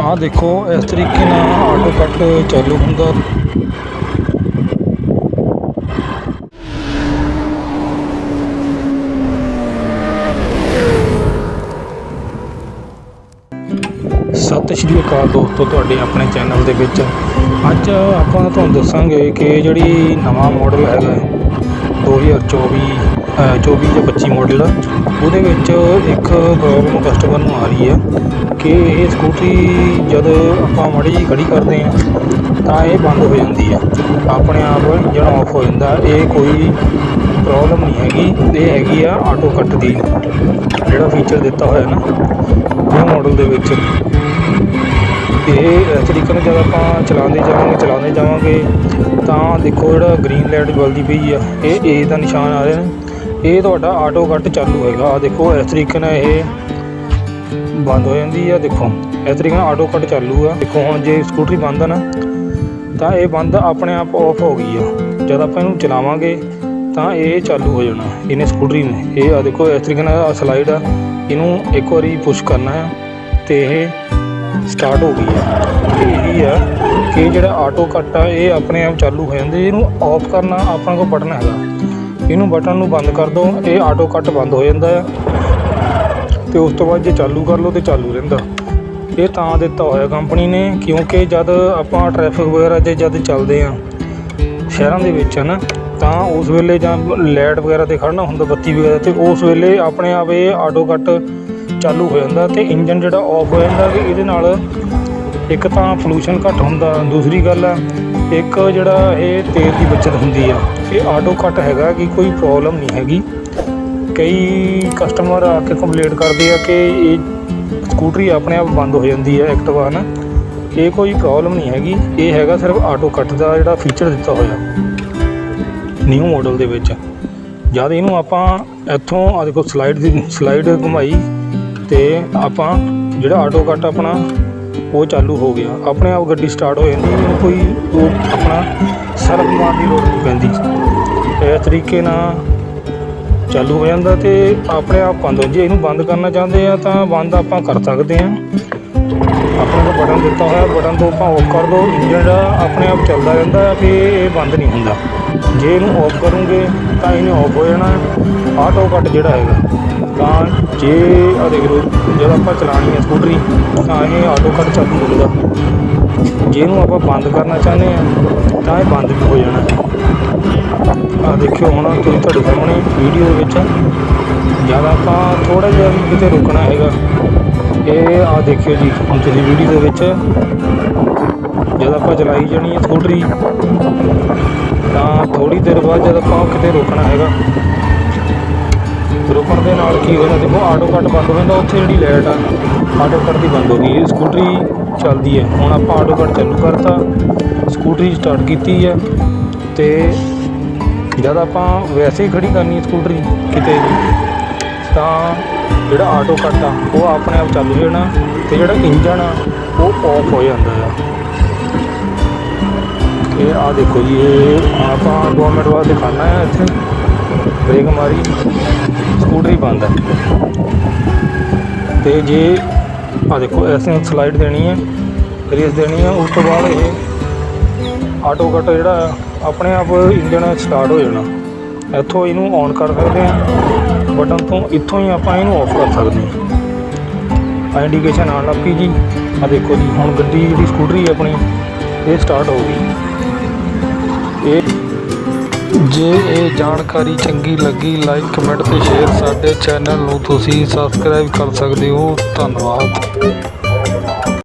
ਆਹ ਦੇਖੋ ਇਸ ਤਰੀਕੇ ਨਾਲ ਆਟੋ ਕੱਟ ਚਾਲੂ ਹੁੰਦਾ। ਸਤਿ ਸ਼੍ਰੀ ਅਕਾਲ ਦੋਸਤੋ ਤੁਹਾਡੇ ਆਪਣੇ ਚੈਨਲ ਦੇ ਵਿੱਚ। ਅੱਜ ਆਪਾਂ ਤੁਹਾਨੂੰ ਦੱਸਾਂਗੇ ਕਿ ਜਿਹੜੀ ਨਵਾਂ ਮਾਡਲ ਹੈਗਾ 2024 ਅ, 24 ਜਾਂ 25 ਮਾਡਲ ਉਹਦੇ ਵਿੱਚ ਇੱਕ ਪ੍ਰੋਬਲਮ ਕਸਟਮਰ ਨੂੰ ਆ ਰਹੀ ਹੈ ਕਿ ਇਹ ਸਕੂਟਰੀ ਜਦ ਆਪਾਂ ਮਾੜੀ ਜਿਹੀ ਖੜੀ ਕਰਦੇ ਹਾਂ, ਤਾਂ ਇਹ ਬੰਦ ਹੋ ਜਾਂਦੀ ਆ ਆਪਣੇ ਆਪ ਇੰਜਣ ਆਫ ਹੋ ਜਾਂਦਾ, ਇਹ ਕੋਈ ਪ੍ਰੋਬਲਮ ਨਹੀਂ ਹੈਗੀ। ਇਹ ਹੈਗੀ ਆ ਆਟੋ ਕੱਟ ਦੀ, ਜਿਹੜਾ ਫੀਚਰ ਦਿੱਤਾ ਹੋਇਆ ਨਾ ਇਹ ਮਾਡਲ ਦੇ ਵਿੱਚ। ਇਹ ਇਸ ਤਰੀਕੇ ਨਾਲ ਜਦ ਆਪਾਂ ਚਲਾਉਂਦੇ ਜਾਵਾਂਗੇ ਚਲਾਉਂਦੇ ਜਾਵਾਂਗੇ, ਤਾਂ ਦੇਖੋ ਜਿਹੜਾ ਗ੍ਰੀਨ ਲਾਈਟ ਬਲਦੀ ਪਈ ਆ, ਇਹ ਏ ਦਾ ਨਿਸ਼ਾਨ ਆ ਰਿਹਾ। ਨੇ ਇਹ ਤੁਹਾਡਾ ਆਟੋ ਕੱਟ ਚਾਲੂ ਹੋਏਗਾ। ਆ ਦੇਖੋ, ਇਸ ਤਰੀਕੇ ਨਾਲ ਇਹ ਬੰਦ ਹੋ ਜਾਂਦੀ ਆ, ਦੇਖੋ। ਇਸ ਤਰੀਕੇ ਨਾਲ ਆਟੋ ਕੱਟ ਚਾਲੂ ਆ। ਦੇਖੋ, ਹੁਣ ਜੇ ਸਕੂਟਰੀ ਬੰਦ ਆ ਨਾ, ਤਾਂ ਇਹ ਬੰਦ ਆਪਣੇ ਆਪ ਆਫ ਹੋ ਗਈ ਆ। ਜਦ ਆਪਾਂ ਇਹਨੂੰ ਚਲਾਵਾਂਗੇ, ਤਾਂ ਇਹ ਚਾਲੂ ਹੋ ਜਾਣਾ। ਇਹਨੇ ਸਕੂਟਰੀ ਨੇ। ਇਹ ਆ ਦੇਖੋ, ਇਸ ਤਰੀਕੇ ਨਾਲ ਸਲਾਈਡ ਆ। ਇਹਨੂੰ ਇੱਕ ਵਾਰੀ ਪੁਸ਼ ਕਰਨਾ ਆ, ਤੇ ਇਹ ਸਟਾਰਟ ਹੋ ਗਈ ਆ। ਇਹ ਇਹੀ ਆ ਕਿ ਜਿਹੜਾ ਆਟੋ ਕੱਟ ਆ, ਇਹ ਆਪਣੇ ਆਪ ਚਾਲੂ ਹੋ ਜਾਂਦੇ। ਇਹਨੂੰ ਆਫ ਕਰਨਾ ਆਪਣਾ ਕੋਲ ਬਟਨ ਹੈਗਾ। ਇਹਨੂੰ ਬਟਨ ਨੂੰ ਬੰਦ ਕਰ ਦਿਓ ਇਹ ਆਟੋ ਕੱਟ ਬੰਦ ਹੋ ਜਾਂਦਾ ਆ। ਤੇ ਉਸ ਤੋਂ ਬਾਅਦ ਜੇ ਚਾਲੂ ਕਰ ਲਓ ਤੇ ਚਾਲੂ ਰਹਿੰਦਾ। ਇਹ ਤਾਂ ਦਿੱਤਾ ਹੋਇਆ ਕੰਪਨੀ ਨੇ, ਕਿਉਂਕਿ ਜਦ ਆਪਾਂ ਟ੍ਰੈਫਿਕ ਵਗੈਰਾ 'ਤੇ ਜਦ ਚੱਲਦੇ ਆ, ਸ਼ਹਿਰਾਂ ਦੇ ਵਿੱਚ ਨਾ ਤਾਂ ਉਸ ਵੇਲੇ ਜਾਂ ਲਾਈਟ ਵਗੈਰਾ ਤੇ ਖੜਨਾ ਹੁੰਦਾ, ਬੱਤੀ ਵਗੈਰਾ ਤੇ, ਉਸ ਵੇਲੇ ਆਪਣੇ ਆਪ ਇਹ ਆਟੋ ਕੱਟ ਚਾਲੂ ਹੋ ਜਾਂਦਾ ਤੇ ਇੰਜਨ ਜਿਹੜਾ ਆਫ ਹੋ ਜਾਂਦਾ ਕਿ ਇਹਦੇ ਨਾਲ ਇੱਕ ਤਾਂ ਪੋਲੂਸ਼ਨ ਘੱਟ ਹੁੰਦਾ, ਦੂਸਰੀ ਗੱਲ ਆ ਇੱਕ ਜਿਹੜਾ ਇਹ ਤੇਲ ਦੀ ਬਚਤ ਹੁੰਦੀ ਆ, ਇਹ ਆਟੋ ਕੱਟ ਹੈਗਾ ਕਿ ਕੋਈ ਪ੍ਰੋਬਲਮ ਨਹੀਂ ਹੈਗੀ। ਕਈ ਕਸਟਮਰ ਆ ਕੇ ਕੰਪਲੇਂਟ ਕਰਦੇ ਆ ਕਿ ਇਹ ਸਕੂਟਰੀ ਆਪਣੇ ਆਪ ਬੰਦ ਹੋ ਜਾਂਦੀ ਹੈ ਐਕਟਿਵਾ ਨਾ ਇਹ ਕੋਈ ਪ੍ਰੋਬਲਮ ਨਹੀਂ ਹੈਗੀ, ਇਹ ਹੈਗਾ ਸਿਰਫ ਆਟੋ ਕੱਟ ਦਾ ਜਿਹੜਾ ਫੀਚਰ ਦਿੱਤਾ ਹੋਇਆ। ਨਿਊ ਮਾਡਲ ਦੇ ਵਿੱਚ। ਜਦ ਇਹਨੂੰ ਆਪਾਂ ਇੱਥੋਂ ਆ ਦੇਖੋ ਸਲਾਈਡ ਦੀ ਸਲਾਈਡ ਘੁਮਾਈ ਤੇ ਆਪਾਂ ਜਿਹੜਾ ਆਟੋ ਕੱਟ ਆਪਣਾ ਉਹ ਚਾਲੂ ਹੋ ਗਿਆ। ਆਪਣੇ ਆਪ ਗੱਡੀ ਸਟਾਰਟ ਹੋ ਜਾਂਦੀ ਇਹਨੂੰ ਕੋਈ ਉਹ ਆਪਣਾ ਸਰਵ ਮਾਰ ਦੀ ਲੋੜ ਨਹੀਂ ਪੈਂਦੀ। ਇਸ ਤਰੀਕੇ ਨਾਲ ਚਾਲੂ ਹੋ ਜਾਂਦਾ ਤੇ ਆਪਣੇ ਆਪ ਬੰਦ ਹੋ ਜੇ ਇਹਨੂੰ ਬੰਦ ਕਰਨਾ ਚਾਹੁੰਦੇ ਆ ਤਾਂ ਬੰਦ ਆਪਾਂ ਕਰ ਸਕਦੇ ਆ ਆਪਣੇ ਕੋਲ ਬਟਨ ਦਿੱਤਾ ਹੋਇਆ, ਬਟਨ ਤੋਂ ਆਪਾਂ ਆਫ ਕਰ ਦੋ। ਇੰਜਨ ਜਿਹੜਾ ਆਪਣੇ ਆਪ ਚੱਲਦਾ ਰਹਿੰਦਾ ਆ ਇਹ ਬੰਦ ਨਹੀਂ ਹੁੰਦਾ। ਜੇ ਇਹਨੂੰ ਆਫ ਕਰੋਗੇ ਤਾਂ ਇਹਨੇ ਆਫ ਹੋ ਜਾਣਾ। ਆਟੋ ਕੱਟ ਜਿਹੜਾ ਹੈਗਾ। ਤਾਂ ਜੇ ਆ ਦੇਖ ਲਓ ਜਦ ਆਪਾਂ ਚਲਾਣੀ ਹੈ ਸਕੂਟਰੀ, ਤਾਂ ਇਹ ਆਟੋ ਕੱਟ ਚਾਲੂ ਹੋਊਗਾ ਜੇ ਇਹਨੂੰ ਆਪਾਂ ਬੰਦ ਕਰਨਾ ਚਾਹੁੰਦੇ ਆ ਤਾਂ ਇਹ ਬੰਦ ਵੀ ਹੋ ਜਾਣਾ। ਆ ਦੇਖਿਓ ਹੁਣ ਤੁਸੀਂ ਤੁਹਾਡੇ ਸਾਹਮਣੇ ਵੀਡੀਓ ਦੇ ਵਿੱਚ ਜਦ ਆਪਾਂ ਥੋੜਾ ਜਿਹਾ ਵੀ ਕਿਤੇ ਰੁਕਣਾ ਹੈਗਾ, ਇਹ ਆ ਦੇਖਿਓ ਜੀ, ਹੁਣ ਤੁਸੀਂ ਵੀਡੀਓ ਦੇ ਵਿੱਚ ਜਦ ਆਪਾਂ ਚਲਾਈ ਜਾਣੀ ਹੈ ਸਕੂਟਰੀ, ਤਾਂ ਥੋੜੀ ਦੇਰ ਬਾਅਦ ਜਦ ਆਪਾਂ ਕਿਤੇ ਰੁਕਣਾ ਹੈਗਾ ਰੁਕਣ ਦੇ ਨਾਲ ਕੀ ਹੋਣਾ ਦੇਖੋ, ਆਟੋ ਕੱਟ ਬੰਦ ਹੋ ਜਾਂਦਾ ਉੱਥੇ ਜਿਹੜੀ ਲਾਈਟ ਆ, ਆਟੋ ਕੱਟ ਦੀ ਬੰਦ ਹੋ ਗਈ। ਇਹ ਸਕੂਟਰੀ ਚੱਲਦੀ ਹੈ। ਹੁਣ ਆਪਾਂ ਆਟੋ ਕੱਟ ਚਾਲੂ ਕਰਤਾ। ਸਕੂਟਰੀ ਸਟਾਰਟ ਕੀਤੀ ਹੈ। ਤੇ ਜਦ ਆਪਾਂ ਵੈਸੇ ਹੀ ਖੜੀ ਕਰਨੀ ਸਕੂਟਰੀ ਕਿਤੇ ਵੀ, ਤਾਂ ਜਿਹੜਾ ਆਟੋ ਕੱਟ ਆ, ਉਹ ਆਪਣੇ ਆਪ ਚੱਲ ਜਾਣਾ ਤੇ ਜਿਹੜਾ ਇੰਜਨ ਆ, ਉਹ ਆਫ ਹੋ ਜਾਂਦਾ ਆ। ਇਹ ਆ ਦੇਖੋ ਜੀ, ਇਹ ਆਪਾਂ 2 ਮਿੰਟ ਬਾਅਦ ਦਿਖਾਣਾ ਹੈ ਇੱਥੇ। ਬ੍ਰੇਕ ਮਾਰੀ। ਸਕੂਟਰੀ ਬੰਦ ਹੈ। ਤੇ ਜੇ ਆ ਦੇਖੋ ਅਸੀਂ ਸਲਾਈਡ ਦੇਣੀ ਹੈ, ਰੇਸ ਦੇਣੀ ਹੈ, ਉਸ ਤੋਂ ਬਾਅਦ ਇਹ ਆਟੋ ਕੱਟ ਜਿਹੜਾ ਆਪਣੇ ਆਪ ਇੰਜਨ ਸਟਾਰਟ ਹੋ ਜਾਣਾ। ਇੱਥੋਂ ਇਹਨੂੰ ਔਨ ਕਰ ਸਕਦੇ ਹਾਂ। ਬਟਨ ਤੋਂ ਇੱਥੋਂ ਹੀ ਆਪਾਂ ਇਹਨੂੰ ਆਫ ਕਰ ਸਕਦੇ ਹਾਂ। ਇੰਡੀਕੇਸ਼ਨ ਆਉਣ ਲੱਗ ਪਈ ਜੀ। ਆ ਦੇਖੋ ਜੀ, ਹੁਣ ਗੱਡੀ ਜਿਹੜੀ ਸਕੂਟਰੀ ਆਪਣੀ, ਇਹ ਸਟਾਰਟ ਹੋ ਗਈ। ਇਹ ਜੇ ਇਹ ਜਾਣਕਾਰੀ ਚੰਗੀ ਲੱਗੀ ਲਾਈਕ ਕਮੈਂਟ ਤੇ ਸ਼ੇਅਰ ਸਾਡੇ ਚੈਨਲ ਨੂੰ। ਤੁਸੀਂ ਸਬਸਕ੍ਰਾਈਬ ਕਰ ਸਕਦੇ ਹੋ। ਧੰਨਵਾਦ।